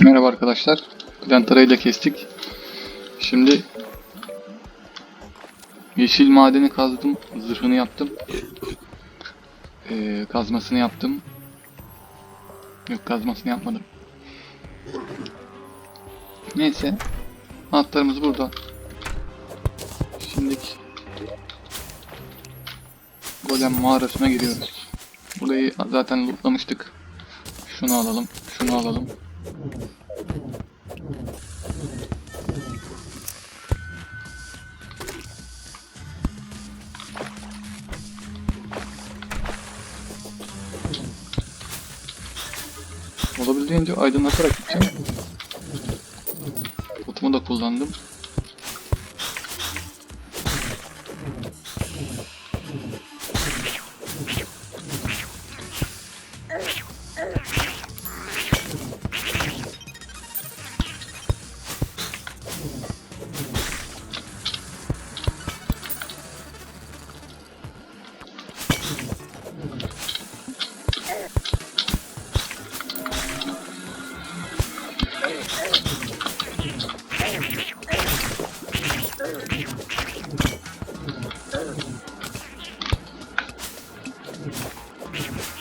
Merhaba arkadaşlar. Plantarayla kestik. Şimdi yeşil madeni kazdım. Zırhını yaptım. Ee, kazmasını yaptım. Yok kazmasını yapmadım. Neyse. Atlarımız burada. Şimdi Golem mağarasına giriyoruz. Burayı zaten lootlamıştık. Şunu alalım. Şunu alalım. Olabildiğince aydınlatarak gideceğim. Botumu da kullandım.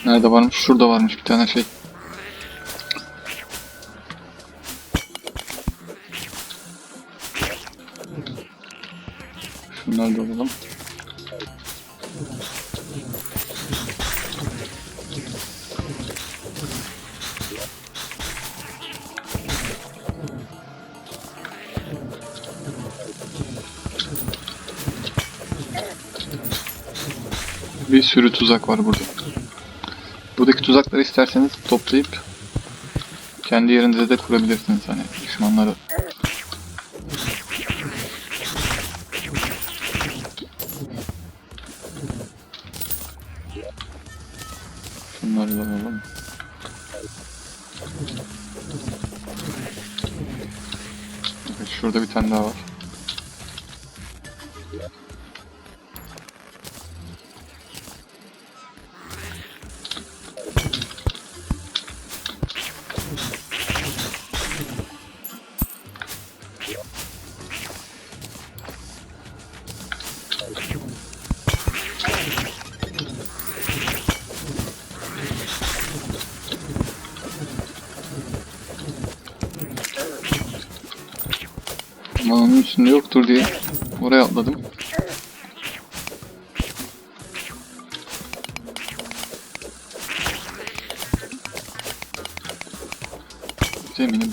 Nerede varmış? Şurada varmış bir tane şey. Şunları da alalım. Bir sürü tuzak var burada. Buradaki tuzakları isterseniz toplayıp kendi yerinize de kurabilirsiniz hani düşmanları. Şunları da alalım. Evet, şurada bir tane daha var. Onun üstünde yoktur diye oraya atladım. Zemini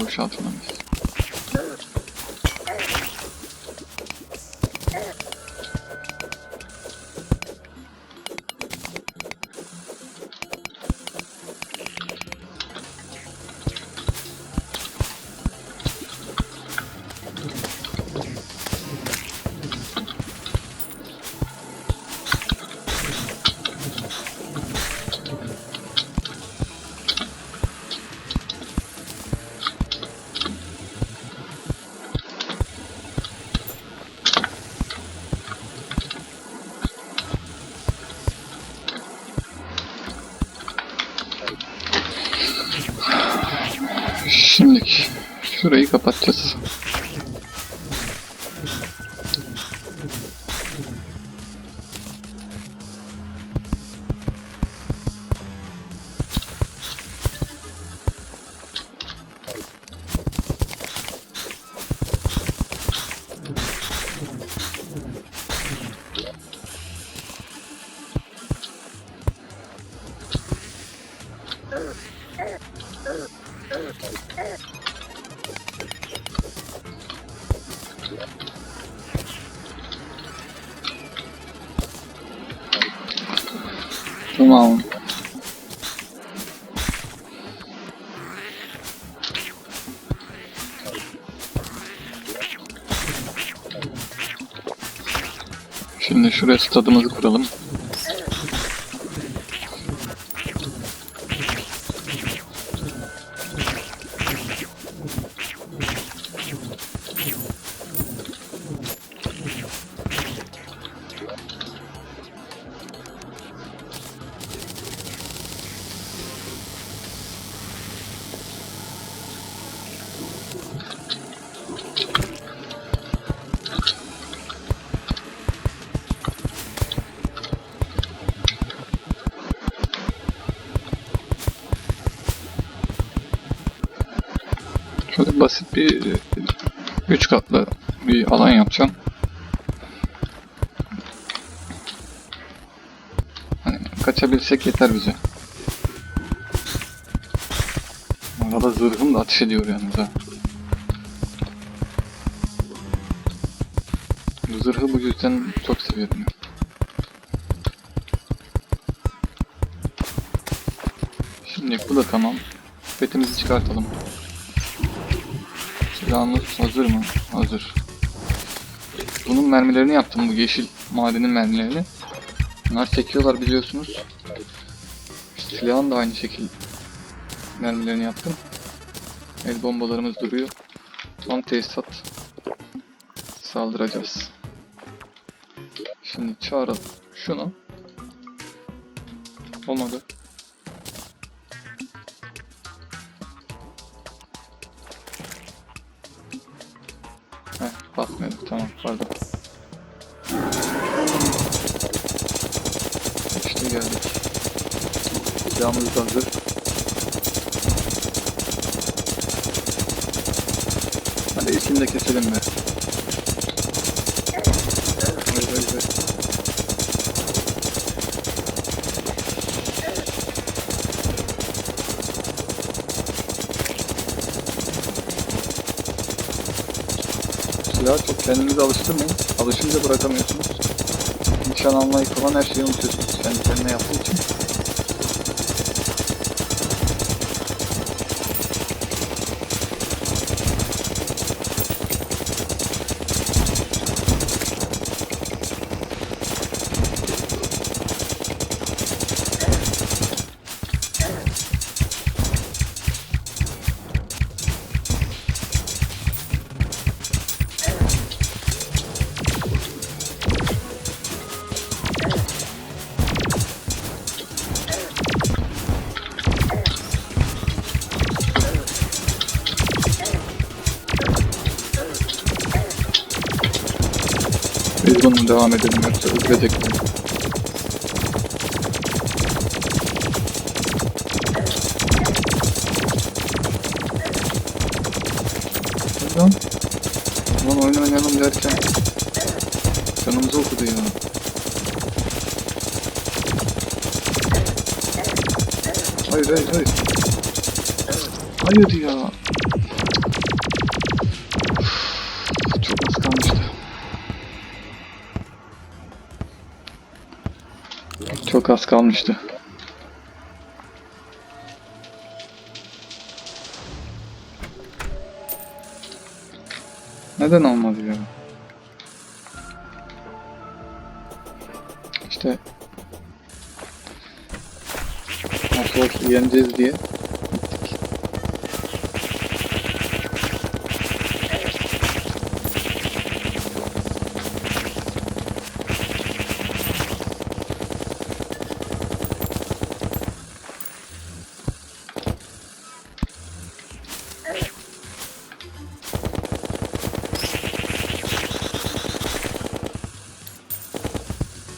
16 쓰레기가 빠졌어 Tamam. Şimdi şuraya stadımızı kuralım. Şöyle basit bir 3 katlı bir alan yapacağım. Hani kaçabilsek yeter bize. Arada zırhım da ateş ediyor yalnız ha. Bu zırhı bu yüzden çok seviyorum. Şimdi bu da tamam. Petimizi çıkartalım. Silahımız hazır mı? Hazır. Bunun mermilerini yaptım bu yeşil madenin mermilerini. Bunlar çekiyorlar biliyorsunuz. Silahın da aynı şekil mermilerini yaptım. El bombalarımız duruyor. Tam tesisat saldıracağız. Şimdi çağıralım şunu. Olmadı. Silahımız da hazır. Hadi ilkini de keselim be. Hayır. Silahı çok kendinize alıştırmayın. Alışınca bırakamıyorsunuz. Nişan almayı falan her şeyi unutuyorsunuz. Kendi kendine yaptığı için. Bununla devam edelim yoksa ölecek. Lan. Lan oyun oynayalım derken canımızı okudu ya. Hayır hayır hayır. Hayır ya. Çok az kalmıştı. Neden olmadı ya? İşte nasıl yeneceğiz diye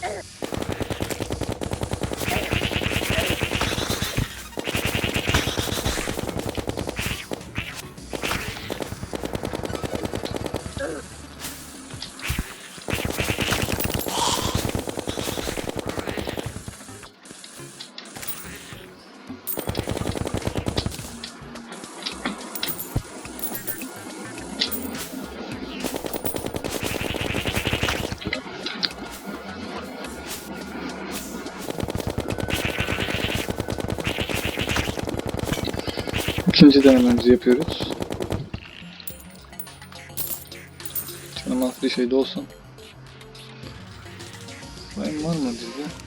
Yeah. İkinci denememizi yapıyoruz. Canım az bir şey de olsun. Sayın var mı bizde?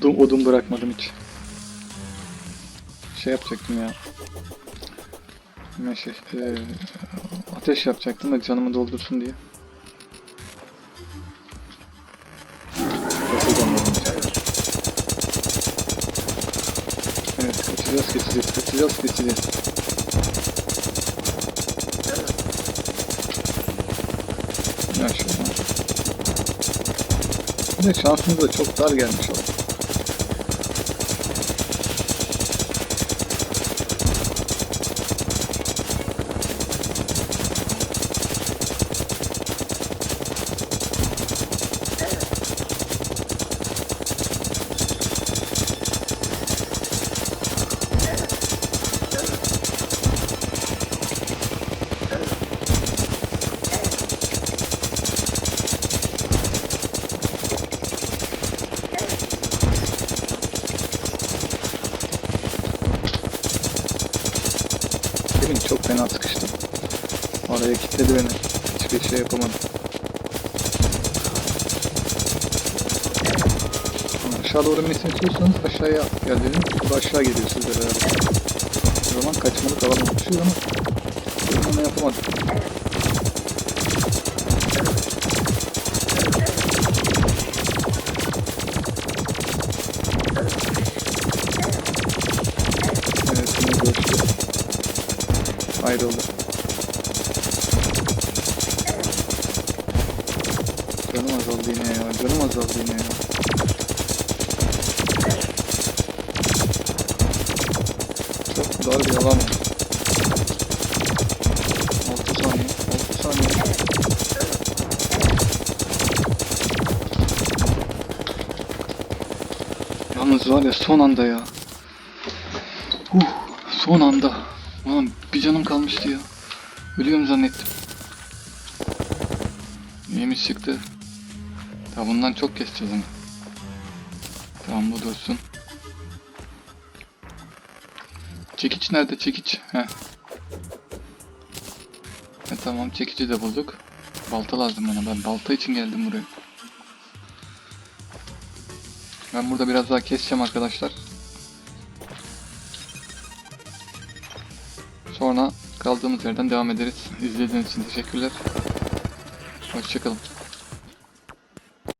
Odun, odun bırakmadım hiç. şey yapacaktım ya. Meşe, e, ateş yapacaktım da canımı doldursun diye. Evet kaçacağız geçeceğiz kaçacağız geçeceğiz. De şansımız da çok dar gelmiş oldu. Demin çok fena sıkıştım. Oraya kilitledi beni. Hiçbir şey yapamadım. Aşağı doğru inmesini istiyorsanız aşağıya. Bu da aşağı geliyor sizle beraber. O zaman kaçmalık alan ama ben onu yapamadım. Ayrıldı. Canım azaldı yine ya. Canım azaldı yine ya. Çok dar bir alan. 6 saniye. 6 saniye. Yalnız var ya son anda ya. Huh, son anda. Ulan bir canım kalmıştı ya. Ölüyorum zannettim. Neymiş çıktı. Ya bundan çok keseceğiz ama. Tamam bu dursun. Çekiç nerede çekiç? Heh. E tamam çekici de bulduk. Balta lazım bana. Ben balta için geldim buraya. Ben burada biraz daha keseceğim arkadaşlar. Sonra kaldığımız yerden devam ederiz. İzlediğiniz için teşekkürler. Hoşçakalın.